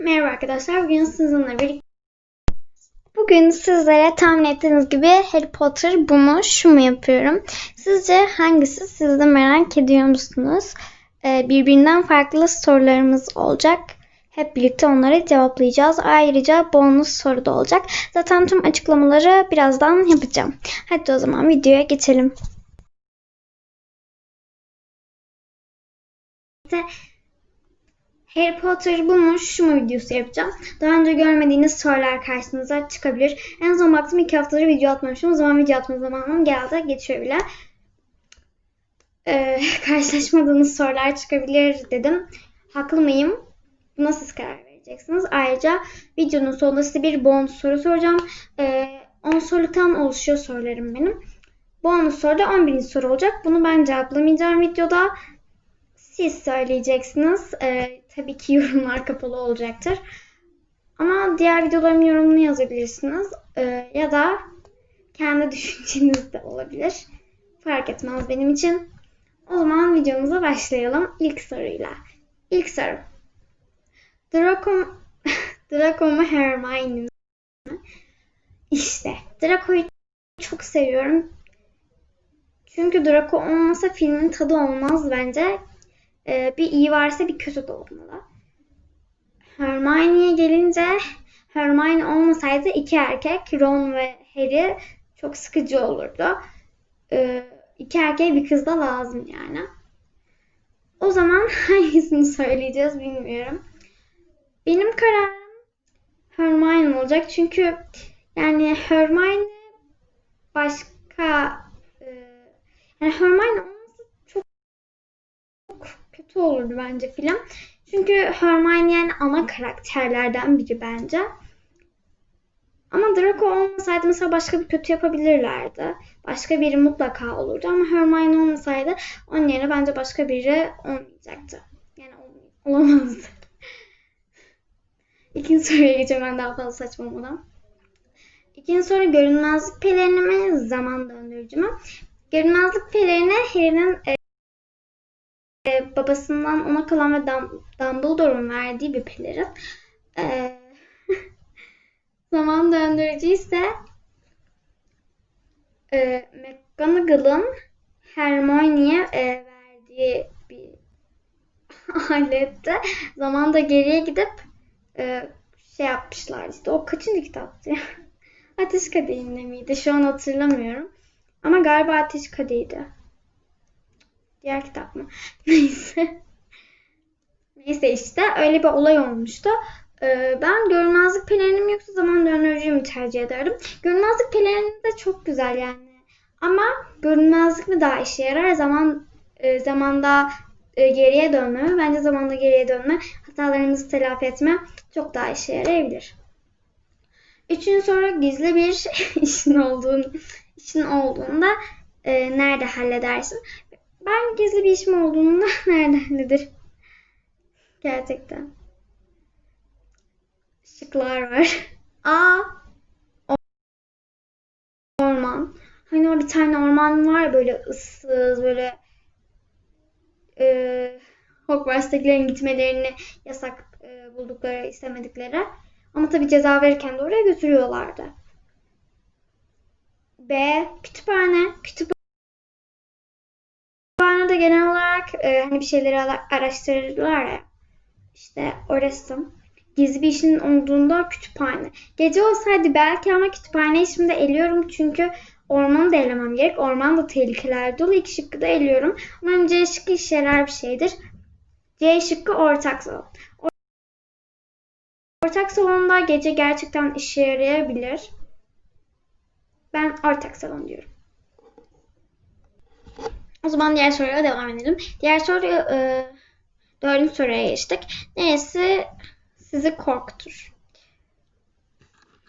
Merhaba arkadaşlar. Bugün sizinle birlikte Bugün sizlere tahmin ettiğiniz gibi Harry Potter bu mu şu mu yapıyorum. Sizce hangisi siz de merak ediyor musunuz? Ee, birbirinden farklı sorularımız olacak. Hep birlikte onları cevaplayacağız. Ayrıca bonus soru da olacak. Zaten tüm açıklamaları birazdan yapacağım. Hadi o zaman videoya geçelim. İşte Harry Potter bu mu şu mu videosu yapacağım. Daha önce görmediğiniz sorular karşınıza çıkabilir. En son baktım iki haftadır video atmamışım. O zaman video atma zamanım geldi. Geçiyor bile. Ee, karşılaşmadığınız sorular çıkabilir dedim. Haklı mıyım? Buna siz karar vereceksiniz. Ayrıca videonun sonunda size bir bonus soru soracağım. Ee, 10 soruluktan oluşuyor sorularım benim. Bonus soru da 11. soru olacak. Bunu ben cevaplamayacağım videoda. Siz söyleyeceksiniz. Ee, tabii ki yorumlar kapalı olacaktır. Ama diğer videolarımın yorumunu yazabilirsiniz. Ee, ya da kendi düşünceniz de olabilir. Fark etmez benim için. O zaman videomuza başlayalım ilk soruyla. İlk soru. Draco, Draco mu Hermione mi? İşte Draco'yu çok seviyorum. Çünkü Draco olmasa filmin tadı olmaz bence. Ee, bir iyi varsa bir kötü de olmalı. Hermione'ye gelince Hermione olmasaydı iki erkek Ron ve Harry çok sıkıcı olurdu. Ee, iki erkeğe bir kız da lazım yani. O zaman hangisini söyleyeceğiz bilmiyorum. Benim kararım Hermione olacak. Çünkü yani Hermione başka e, yani Hermione kötü olurdu bence film. Çünkü Hermione yani ana karakterlerden biri bence. Ama Draco olmasaydı mesela başka bir kötü yapabilirlerdi. Başka biri mutlaka olurdu ama Hermione olmasaydı onun yerine bence başka biri olmayacaktı. Yani ol- olamazdı. İkinci soruya geçeceğim ben daha fazla saçmalamadan. İkinci soru görünmezlik pelerini mi, zaman döndürücü mü? Görünmezlik pelerini Harry'nin e, babasından ona kalan ve Dum- Dumbledore'un verdiği bir pelerin. E, zaman döndürücü ise e, McGonagall'ın Hermione'ye e, verdiği bir alette zamanda geriye gidip e, şey yapmışlar işte o kaçıncı kitaptı ya? Ateş Kadehi'nde miydi? Şu an hatırlamıyorum. Ama galiba Ateş Kadehi'ydi. Diğer kitap mı? Neyse. Neyse işte öyle bir olay olmuştu. Ee, ben görünmezlik pelerini mi yoksa zaman döndürücüyü tercih ederdim? Görünmezlik pelerini de çok güzel yani. Ama görünmezlik mi daha işe yarar? Zaman e, zamanda e, geriye dönme? Bence zamanda geriye dönme, hatalarımızı telafi etme çok daha işe yarayabilir. Üçüncü soru gizli bir işin olduğunu, işin olduğunda e, nerede halledersin? Ben gizli bir işim olduğunda nerede hallederim? Gerçekten. Şıklar var. A. Orman. Hani o bir tane orman var böyle ıssız böyle e, Hogwarts'takilerin gitmelerini yasak e, buldukları, istemedikleri. Ama tabii ceza verirken de oraya götürüyorlardı. B. Kütüphane. Kütüphanede genel olarak e, hani bir şeyleri ara- araştırırlar ya. İşte orası. Gizli bir işin olduğunda kütüphane. Gece olsaydı belki ama kütüphaneyi şimdi eliyorum çünkü ormanı da elemem gerek. Orman da tehlikeler dolu. İki şıkkı da eliyorum. Umarım C şıkkı işe yarar bir şeydir. C şıkkı ortak salon. Ortak salonda gece gerçekten işe yarayabilir. Ben ortak salon diyorum. O zaman diğer soruya devam edelim. Diğer soru e, dördüncü soruya geçtik. Neresi sizi korkutur?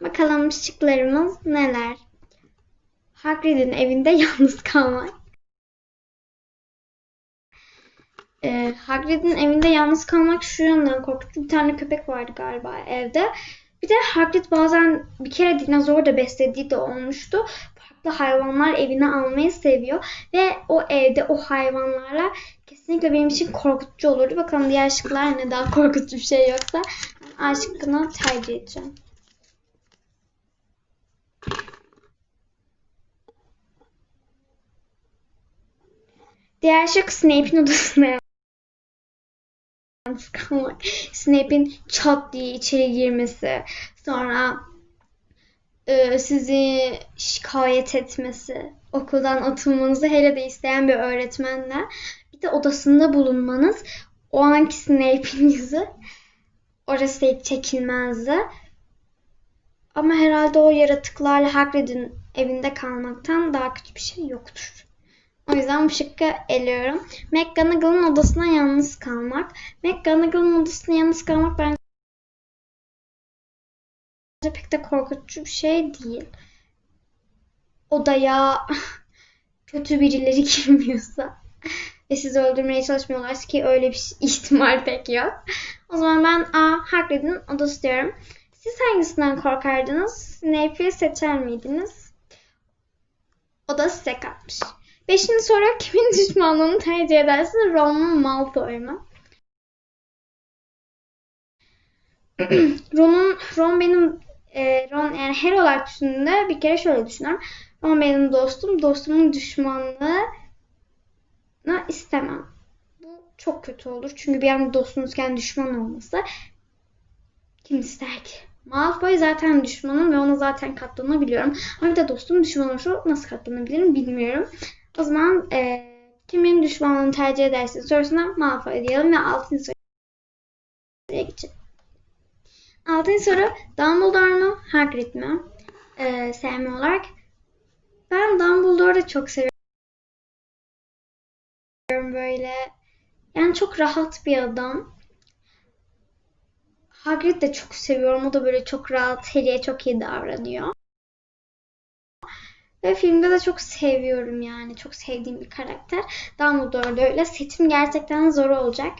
Bakalım şıklarımız neler? Hagrid'in evinde yalnız kalmak. E, Hagrid'in evinde yalnız kalmak şu yönden korkutucu. Bir tane köpek vardı galiba evde. Bir de Hagrid bazen bir kere dinozor da beslediği de olmuştu. Da hayvanlar evine almayı seviyor. Ve o evde o hayvanlarla kesinlikle benim için korkutucu olurdu. Bakalım diğer şıklar ne daha korkutucu bir şey yoksa A şıkkını tercih edeceğim. Diğer şık Snape'in odasına. Snape'in çat diye içeri girmesi. Sonra e, sizi şikayet etmesi. Okuldan atılmanızı hele de isteyen bir öğretmenle. Bir de odasında bulunmanız. O anki Snape'in. Orası hiç çekilmezdi. Ama herhalde o yaratıklarla Hagrid'in evinde kalmaktan daha kötü bir şey yoktur. O yüzden bu şıkkı eliyorum. McGonagall'ın odasına yalnız kalmak. McGonagall'ın odasına yalnız kalmak bence pek de korkutucu bir şey değil. Odaya kötü birileri girmiyorsa ve sizi öldürmeye çalışmıyorlar ki öyle bir ihtimal pek yok. O zaman ben A. Hagrid'in odası diyorum. Siz hangisinden korkardınız? Snape'i seçer miydiniz? O da size kalmış. Beşinci soru kimin düşmanlığını tercih edersiniz? Ron mu Malfoy mu? Ron'un Ron benim e, Ron yani her olarak düşündüğümde bir kere şöyle düşünüyorum. Ron benim dostum. Dostumun düşmanlığını istemem. Bu çok kötü olur. Çünkü bir anda dostunuzken düşman olması kim ister ki? Malfoy zaten düşmanım ve ona zaten katlanabiliyorum. Ama bir de dostum düşman olursa nasıl katlanabilirim bilmiyorum. O zaman e, kimin düşmanlığını tercih edersin sorusuna Malfoy diyelim ve 6. soruya geçelim. 6. soru Dumbledore mu Hagrid mi? E, sevme olarak. Ben Dumbledore'u çok seviyorum böyle. Yani çok rahat bir adam. Hagrid de çok seviyorum. O da böyle çok rahat, Harry'e çok iyi davranıyor. Ve filmde de çok seviyorum yani. Çok sevdiğim bir karakter. Dumbledore da öyle. Seçim gerçekten zor olacak.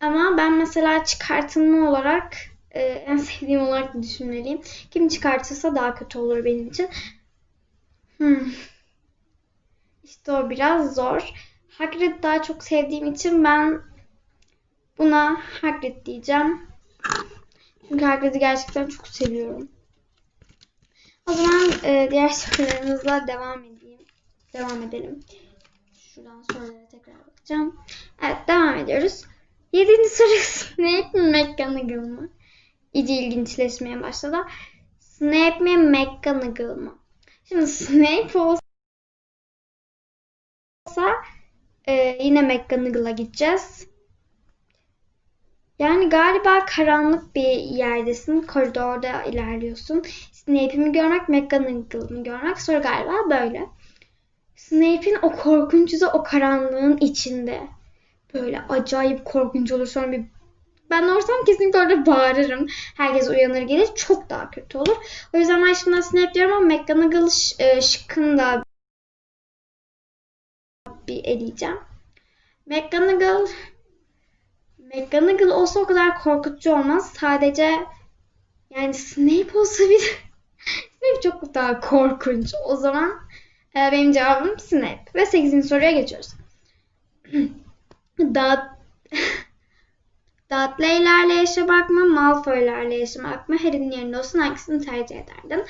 Ama ben mesela çıkartılma olarak e, en sevdiğim olarak da düşünmeliyim. Kim çıkartırsa daha kötü olur benim için. Hmm. İşte o biraz zor. Hagrid daha çok sevdiğim için ben buna Hagrid diyeceğim. Çünkü Hagrid'i gerçekten çok seviyorum. O zaman e, diğer sorularımızla devam edeyim. Devam edelim. Şuradan sorulara tekrar bakacağım. Evet devam ediyoruz. Yedinci soru Snape mi McGonagall mı? İyice ilginçleşmeye başladı. Snape mi McGonagall mı? Şimdi Snape olsa e, yine McGonagall'a gideceğiz. Yani galiba karanlık bir yerdesin. Koridorda ilerliyorsun. Snape'i mi görmek, McGonagall'ı mı görmek? Soru galiba böyle. Snape'in o korkunç yüzü o karanlığın içinde. Böyle acayip korkunç olur. Sonra bir ben olsam kesinlikle orada bağırırım. Herkes uyanır gelir. Çok daha kötü olur. O yüzden ben şimdi Snape diyorum ama McGonagall e, şıkkını da bir eleyeceğim. McGonagall McGonagall olsa o kadar korkutucu olmaz. Sadece yani Snape olsa bir Snape çok daha korkunç. O zaman e, benim cevabım Snape. Ve 8. soruya geçiyoruz. Dağ Dudley'lerle yaşamak mı, Malfoy'lerle yaşamak mı? Harry'nin yerinde olsun hangisini tercih ederdin?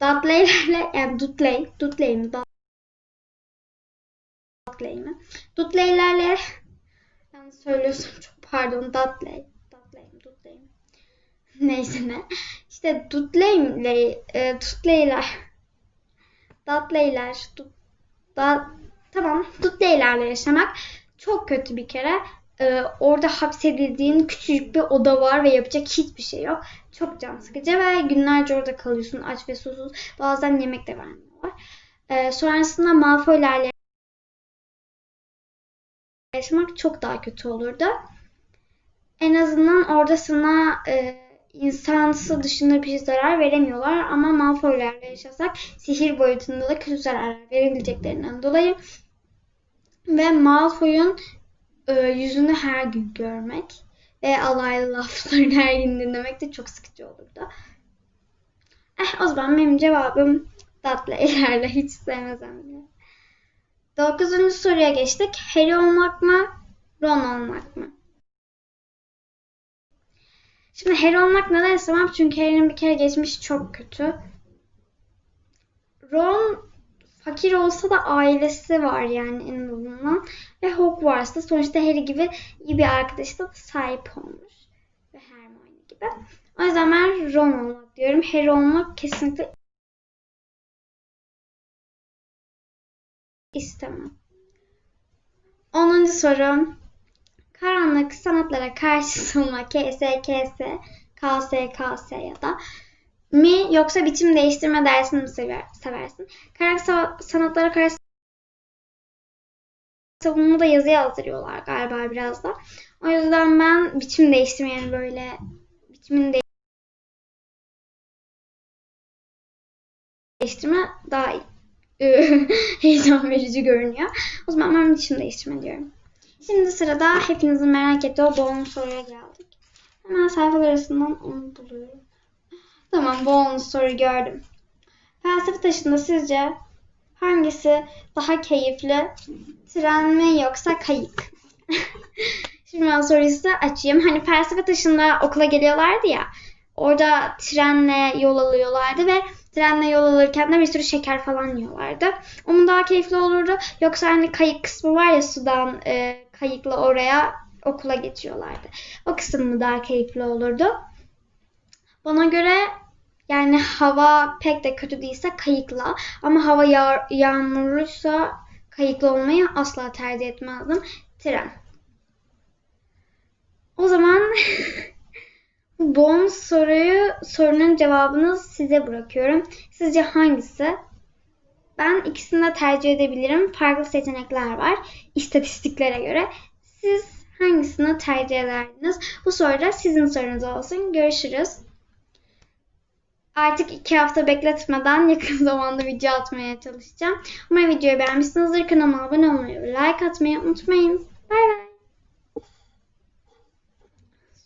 Dudley'lerle yani Dudley, Dudley mi? Dudley mi? Dudley'lerle yanlış söylüyorsam çok pardon Dudley. Dudley mi? Dudley mi? Neyse ne. İşte Dudley'le e, Dudley'ler Dudley'ler Dud, da, tamam Dudley'lerle yaşamak çok kötü bir kere. Ee, orada hapsedildiğin küçücük bir oda var ve yapacak hiçbir şey yok. Çok can sıkıcı ve günlerce orada kalıyorsun aç ve susuz. Bazen yemek de vermiyorlar. Ee, sonrasında Malfoy'lerle yaşamak çok daha kötü olurdu. En azından orada sana e, insansı dışında bir zarar veremiyorlar ama Malfoy'lerle yaşasak sihir boyutunda da kötü zarar verebileceklerinden dolayı ve Malfoy'un e, yüzünü her gün görmek ve alaylı laflarını her gün dinlemek de çok sıkıcı olurdu. Eh o zaman benim cevabım tatlı ilerle. Hiç sevmesem bile. Dokuzuncu soruya geçtik. Harry olmak mı? Ron olmak mı? Şimdi Harry olmak neden istemem? Çünkü Harry'nin bir kere geçmişi çok kötü. Ron fakir olsa da ailesi var yani en azından. Ve Hogwarts'ta sonuçta Harry gibi iyi bir arkadaşı da sahip olmuş. Ve Hermione gibi. O yüzden ben Ron olmak diyorum. Harry olmak kesinlikle istemem. 10. soru. Karanlık sanatlara karşı savunma KS, KS, KS, KS ya da mi yoksa biçim değiştirme dersini mi sever, seversin? Sa- sanatlara karşı savunma da yazı yazdırıyorlar galiba biraz da. O yüzden ben biçim değiştirme yani böyle biçimin değiştirme daha heyecan verici görünüyor. O zaman ben biçim değiştirme diyorum. Şimdi sırada hepinizin merak ettiği o bonus soruya geldik. Hemen sayfalar arasından onu buluyorum. Tamam bonus soru gördüm. Felsefe taşında sizce hangisi daha keyifli? Tren mi yoksa kayık? Şimdi ben soruyu size açayım. Hani felsefe taşında okula geliyorlardı ya. Orada trenle yol alıyorlardı ve trenle yol alırken de bir sürü şeker falan yiyorlardı. Onun daha keyifli olurdu. Yoksa hani kayık kısmı var ya sudan e, kayıkla oraya okula geçiyorlardı. O kısım mı daha keyifli olurdu? Bana göre yani hava pek de kötü değilse kayıkla ama hava yağ yağmurluysa kayıkla olmayı asla tercih etmezdim. Tren. O zaman bonus soruyu sorunun cevabını size bırakıyorum. Sizce hangisi? Ben ikisini de tercih edebilirim. Farklı seçenekler var istatistiklere göre. Siz hangisini tercih ederdiniz? Bu soru da sizin sorunuz olsun. Görüşürüz. Artık iki hafta bekletmeden yakın zamanda video atmaya çalışacağım. Umarım videoyu beğenmişsinizdir. Kanalıma abone olmayı ve like atmayı unutmayın. Bay bay.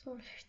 Da